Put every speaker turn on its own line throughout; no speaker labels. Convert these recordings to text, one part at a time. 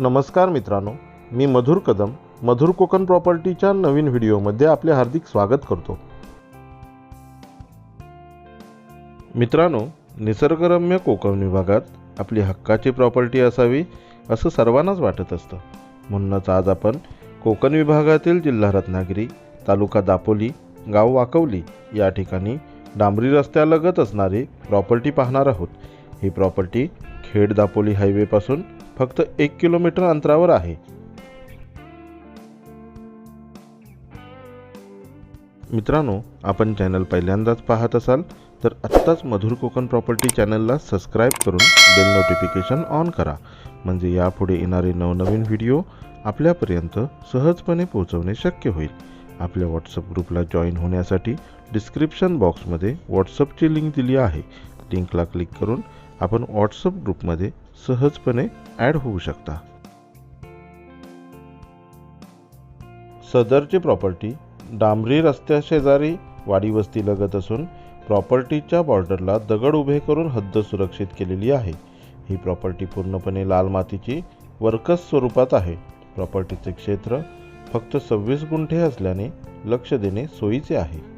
नमस्कार मित्रांनो मी मधुर कदम मधुर कोकण प्रॉपर्टीच्या नवीन व्हिडिओमध्ये आपले हार्दिक स्वागत करतो. मित्रांनो निसर्गरम्य कोकण विभागात आपली हक्काची प्रॉपर्टी असावी असं सर्वांनाच वाटत असतं. म्हणूनच आज आपण कोकण विभागातील जिल्हा रत्नागिरी तालुका दापोली गाव वाकवली या ठिकाणी डांबरी रस्त्यालगत असणारी प्रॉपर्टी पाहणार आहोत. ही प्रॉपर्टी खेड दापोली हायवेपासून फक्त एक किलोमीटर अंतरावर आहे. मित्रांनो आपण चॅनल पहिल्यांदाच पाहत असाल तर आत्ताच मधुर कोकण प्रॉपर्टी चॅनलला सबस्क्राईब करून बेल नोटिफिकेशन ऑन करा. म्हणजे यापुढे येणारे नवनवीन व्हिडिओ आपल्यापर्यंत सहजपणे पोहोचवणे शक्य होईल. आपल्या व्हॉट्सअप ग्रुपला जॉईन होण्यासाठी डिस्क्रिप्शन बॉक्समध्ये व्हॉट्सअपची लिंक दिली आहे. लिंकला क्लिक करून आपण व्हॉट्सअप ग्रुपमध्ये सहजपणे ॲड होऊ शकता. सदरची प्रॉपर्टी डांबरी रस्त्याशेजारी वाडी वस्ती लगत असून प्रॉपर्टीच्या बॉर्डरला दगड उभे करून हद्द सुरक्षित केलेली आहे. ही प्रॉपर्टी पूर्णपणे लाल मातीची वर्कस स्वरूपात आहे. प्रॉपर्टीचे क्षेत्र फक्त सव्वीस गुंठे असल्याने लक्ष देणे सोयीचे आहे.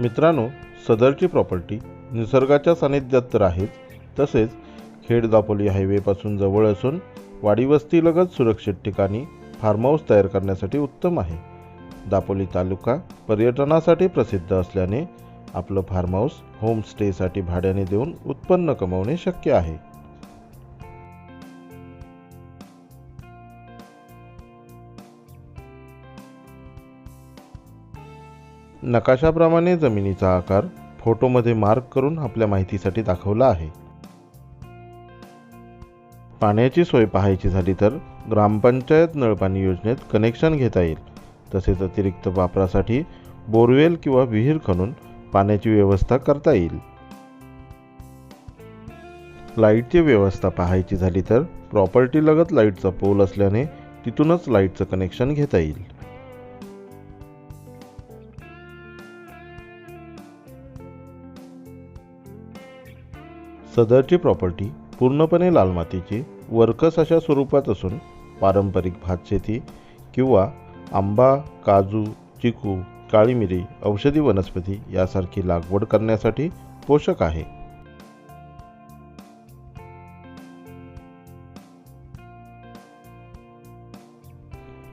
मित्रांनो सदरची प्रॉपर्टी निसर्गाच्या सानिध्यात तर आहेच. तसेच खेड दापोली हायवेपासून जवळ असून वाडी वस्तीलगत सुरक्षित ठिकाणी फार्म हाऊस तयार करण्यासाठी उत्तम आहे. दापोली तालुका पर्यटनासाठी प्रसिद्ध असल्याने आपलं फार्म हाऊस होमस्टेसाठी भाड्याने देऊन उत्पन्न कमवणे शक्य आहे. नकाशाप्रमाणे जमिनीचा आकार फोटोमध्ये मार्क करून आपल्या माहितीसाठी दाखवला आहे. पाण्याची सोय पाहायची झाली तर ग्रामपंचायत नळपाणी योजनेत कनेक्शन घेता येईल. तसेच अतिरिक्त वापरासाठी बोरवेल किंवा विहीर खणून पाण्याची व्यवस्था करता येईल. लाईटची व्यवस्था पाहायची झाली तर प्रॉपर्टीलगत लाईटचा पोल असल्याने तिथूनच लाईटचं कनेक्शन घेता येईल. सदरची प्रॉपर्टी पूर्णपणे लाल मातीची वर्कस अशा स्वरूपात असून पारंपरिक भातशेती किंवा आंबा काजू चिकू काळी मिरी औषधी वनस्पती यासारखी लागवड करण्यासाठी पोषक आहे.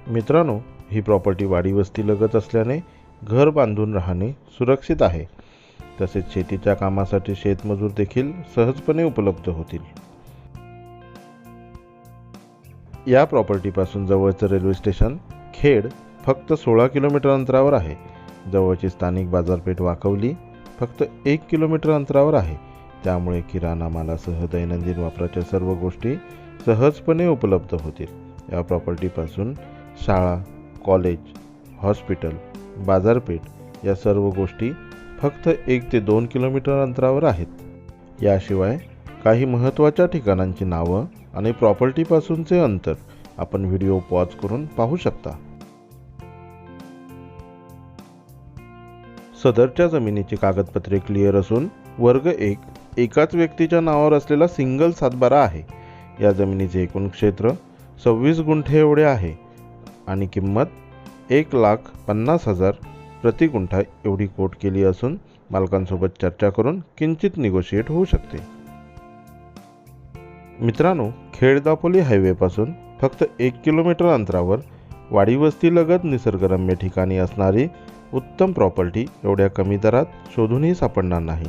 मित्रांनो ही प्रॉपर्टी वाडीवस्ती लगत असल्याने घर बांधून राहणे सुरक्षित आहे. तसेच शेतीच्या कामासाठी शेतमजूर देखील सहजपणे उपलब्ध होतील. या प्रॉपर्टीपासून जवळचं रेल्वे स्टेशन खेड फक्त सोळा किलोमीटर अंतरावर आहे. जवळची स्थानिक बाजारपेठ वाकवली फक्त एक किलोमीटर अंतरावर आहे. त्यामुळे किराणा मालासह दैनंदिन वापराच्या सर्व गोष्टी सहजपणे उपलब्ध होतील. या प्रॉपर्टीपासून शाळा कॉलेज हॉस्पिटल बाजारपेठ या सर्व गोष्टी फक्त एक ते दोन किलोमीटर अंतरावर आहेत. याशिवाय काही महत्त्वाच्या ठिकाणांची नावं आणि प्रॉपर्टीपासूनचे अंतर आपण व्हिडिओ पॉज करून पाहू शकता. सदरच्या जमिनीची कागदपत्रे क्लिअर असून वर्ग एक एकाच व्यक्तीच्या नावावर असलेला सिंगल सातबारा आहे. या जमिनीचे एकूण क्षेत्र सव्वीस गुंठे एवढे आहे आणि किंमत एक लाख पन्नास हजार प्रतिगुंठा एवढी कोट केली असून मालकांसोबत चर्चा करून किंचित निगोशिएट होऊ शकते. मित्रांनो खेडदापोली हायवेपासून फक्त एक किलोमीटर अंतरावर वाडी वस्तीलगत निसर्गरम्य ठिकाणी असणारी उत्तम प्रॉपर्टी एवढ्या कमी दरात शोधूनही सापडणार नाही.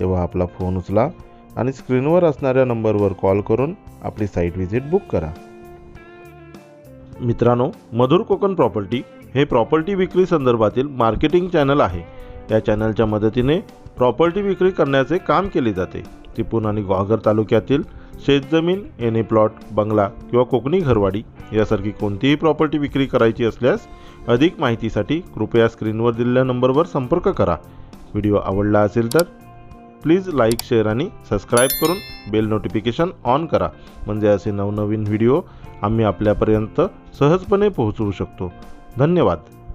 तेव्हा आपला फोन उचला आणि स्क्रीनवर असणाऱ्या नंबरवर कॉल करून आपली साईट व्हिजिट बुक करा. मित्रांनो मधुर कोकण प्रॉपर्टी हे प्रॉपर्टी विक्री संदर्भातील मार्केटिंग चॅनल आहे. या चॅनलच्या मदतीने प्रॉपर्टी विक्री करण्याचे काम केले जाते. तिपून आणि ग्वागर तालुक्यातील शेतजमीन एने प्लॉट बंगला किंवा कोकणी घरवाडी यासारखी कोणतीही प्रॉपर्टी विक्री करायची असल्यास अधिक माहितीसाठी कृपया स्क्रीनवर दिलेल्या नंबरवर संपर्क करा. व्हिडिओ आवडला असेल तर प्लीज लाईक शेअर आणि सबस्क्राईब करून बेल नोटिफिकेशन ऑन करा. म्हणजे असे नवनवीन व्हिडिओ आम्ही आपल्यापर्यंत सहजपणे पोहोचवू शकतो. धन्यवाद.